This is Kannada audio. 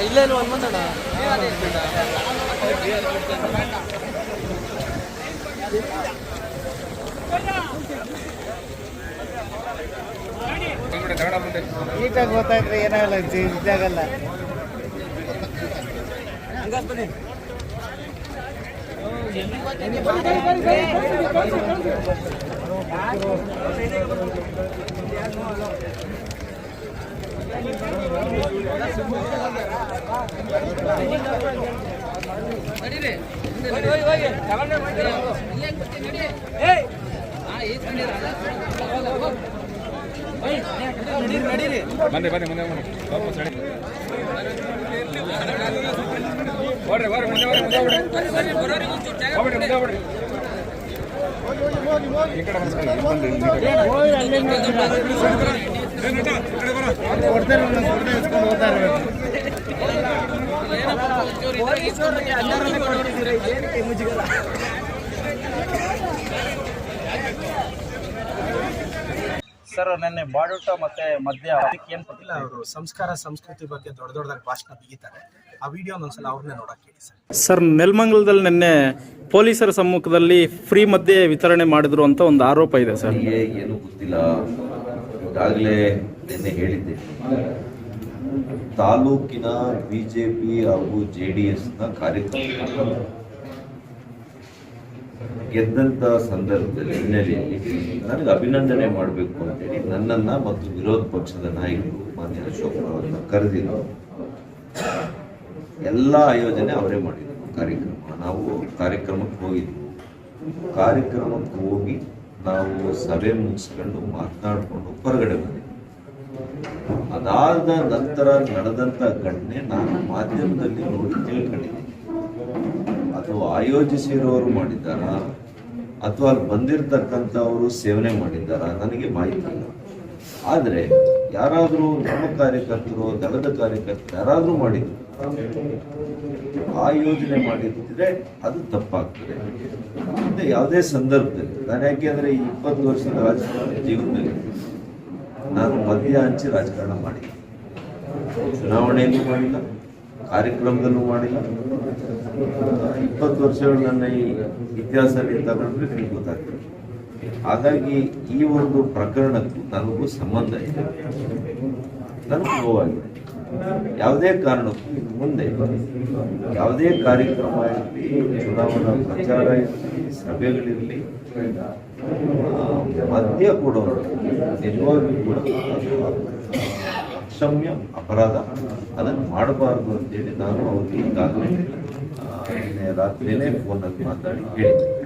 ಇಲ್ಲೇ ಒಂದು ಮಾತಾಡ ನೀಟಾಗಿ ಗೊತ್ತಾಯ್ತ್ರಿ ಏನಾಗಲ್ಲ ಇದಾಗಲ್ಲ ಬನ್ನಿ ಬನ್ನಿ ಬನ್ನಿ ಮುಂದೆ ಬನ್ನಿ ವಾಪಸ್ ನಡಿ. ಓಡ್ರಿ ಬರ್ರಿ ಮುಂದೆ ಬರ್ರಿ ಮುಂದೆ ಓಡ್ರಿ ಹೋಗ್ಬಿಡ್ರಿ ಮುಂದೆ ಹೋಗ್ಬಿಡ್ರಿ ಈ ಕಡೆ ಇಲ್ಲಿ ಬಂದು ಈ ಕಡೆ. ಬರೋ. ಇಸ್ಕೊಂಡು ಹೋಗ್ತಾ ಇರ್ಬೇಕು ಸರ್ ನೆನ್ನೆ ಬಾಡೂಟ ಮತ್ತೆ ಮಧ್ಯ ಅದಕ್ಕೆ ಏನ್ ಗೊತ್ತಿಲ್ಲ ಅವರು ಸಂಸ್ಕಾರ ಸಂಸ್ಕೃತಿ ಬಗ್ಗೆ ದೊಡ್ಡ ದೊಡ್ಡದಾಗಿ ಭಾಷಣ ಬಿಗಿತಾರೆ. ಆ ವಿಡಿಯೋ ಒಂದ್ಸಲ ಅವ್ರನ್ನೇ ನೋಡಕ್ ಹೇಳಿ ಸರ್. ಸರ್ ನೆಲಮಂಗಲದಲ್ಲಿ ನಿನ್ನೆ ಪೊಲೀಸರ ಸಮ್ಮುಖದಲ್ಲಿ ಫ್ರೀ ಮಧ್ಯೆ ವಿತರಣೆ ಮಾಡಿದ್ರು ಅಂತ ಒಂದು ಆರೋಪ ಇದೆ ಸರ್. ನನಗೆ ಏನು ಗೊತ್ತಿಲ್ಲ. ಈಗಾಗಲೇ ನಿನ್ನೆ ಹೇಳಿದ್ದೆ. ತಾಲೂಕಿನ ಬಿಜೆಪಿ ಹಾಗೂ ಜೆ ಡಿ ಎಸ್ನ ಕಾರ್ಯಕ್ರಮ ಗೆದ್ದಂತ ಸಂದರ್ಭದಲ್ಲಿ ಹಿನ್ನೆಲೆಯಲ್ಲಿ ನನಗೆ ಅಭಿನಂದನೆ ಮಾಡಬೇಕು ಅಂತೇಳಿ ನನ್ನನ್ನ ಮತ್ತು ವಿರೋಧ ಪಕ್ಷದ ನಾಯಕರು ಮಾನ್ಯ ಅಶೋಕ್ ಅವರನ್ನ ಕರೆದಿದ್ರು ಎಲ್ಲ ಆಯೋಜನೆ ಅವರೇ ಮಾಡಿದ್ರು. ಕಾರ್ಯಕ್ರಮ, ನಾವು ಕಾರ್ಯಕ್ರಮಕ್ಕೆ ಹೋಗಿದ್ವಿ. ಕಾರ್ಯಕ್ರಮಕ್ಕೆ ಹೋಗಿ ನಾವು ಸಭೆ ಮುಗಿಸ್ಕೊಂಡು ಮಾತನಾಡಿಕೊಂಡು ಹೊರಗಡೆ ಬಂದಿದ್ವಿ. ಅದಾದ ನಂತರ ನಡೆದಂತ ಘಟನೆ ನಾನು ಮಾಧ್ಯಮದಲ್ಲಿ ನೋಡಿ ತಿಳ್ಕೊಂಡಿದ್ದೀನಿ. ಅಥವಾ ಆಯೋಜಿಸಿರೋರು ಮಾಡಿದ್ದಾರ, ಅಥವಾ ಅಲ್ಲಿ ಬಂದಿರತಕ್ಕಂಥವರು ಸೇವನೆ ಮಾಡಿದ್ದಾರ, ನನಗೆ ಮಾಹಿತಿ ಇಲ್ಲ. ಆದರೆ ಯಾರಾದರೂ ನಮ್ಮ ಕಾರ್ಯಕರ್ತರು, ದಳದ ಕಾರ್ಯಕರ್ತರು ಯಾರಾದರೂ ಮಾಡಿದ್ರು ಆ ಯೋಜನೆ ಮಾಡಿದ್ರೆ ಅದು ತಪ್ಪಾಗ್ತದೆ. ಮತ್ತೆ ಯಾವುದೇ ಸಂದರ್ಭದಲ್ಲಿ, ನಾನು ಯಾಕೆ ಅಂದ್ರೆ ಈ ಇಪ್ಪತ್ತು ವರ್ಷದ ರಾಜಕೀಯ ಜೀವನದಲ್ಲಿ ನಾನು ಮದ್ಯ ಹಂಚಿ ರಾಜಕಾರಣ ಮಾಡಿಲ್ಲ. ಚುನಾವಣೆಯಲ್ಲೂ ಮಾಡಿಲ್ಲ, ಕಾರ್ಯಕ್ರಮದಲ್ಲೂ ಮಾಡಿಲ್ಲ. ಇಪ್ಪತ್ತು ವರ್ಷಗಳು ನನ್ನ ಈ ಇತಿಹಾಸದಲ್ಲಿ ತಗೊಂಡ್ರೆ ನಿಮ್ಗೆ ಗೊತ್ತಾಗ್ತದೆ. ಹಾಗಾಗಿ ಈ ಒಂದು ಪ್ರಕರಣಕ್ಕೂ ನನಗೂ ಸಂಬಂಧ ಇದೆ. ನನಗೆ ನೋವಾಗಿದೆ. ಯಾವುದೇ ಕಾರಣಕ್ಕೂ ಇದು ಮುಂದೆ ಯಾವುದೇ ಕಾರ್ಯಕ್ರಮ ಇರಲಿ, ಚುನಾವಣಾ ಪ್ರಚಾರ ಇರಲಿ, ಸಭೆಗಳಿರಲಿ ಆ, ಮದ್ಯ ಕೊಡೋರು ನಿಜವಾಗಿಯೂ ಕೂಡ ಅಕ್ಷಮ್ಯ ಅಪರಾಧ. ಅದನ್ನು ಮಾಡಬಾರ್ದು ಅಂತೇಳಿ ನಾನು ಅವ್ರಿಗೆ ಈಗಾಗಲೇ ರಾತ್ರಿನೇ ರಾತ್ರಿಯೇ ಫೋನಲ್ಲಿ ಮಾತಾಡಿ ಹೇಳಿದ್ದೆ.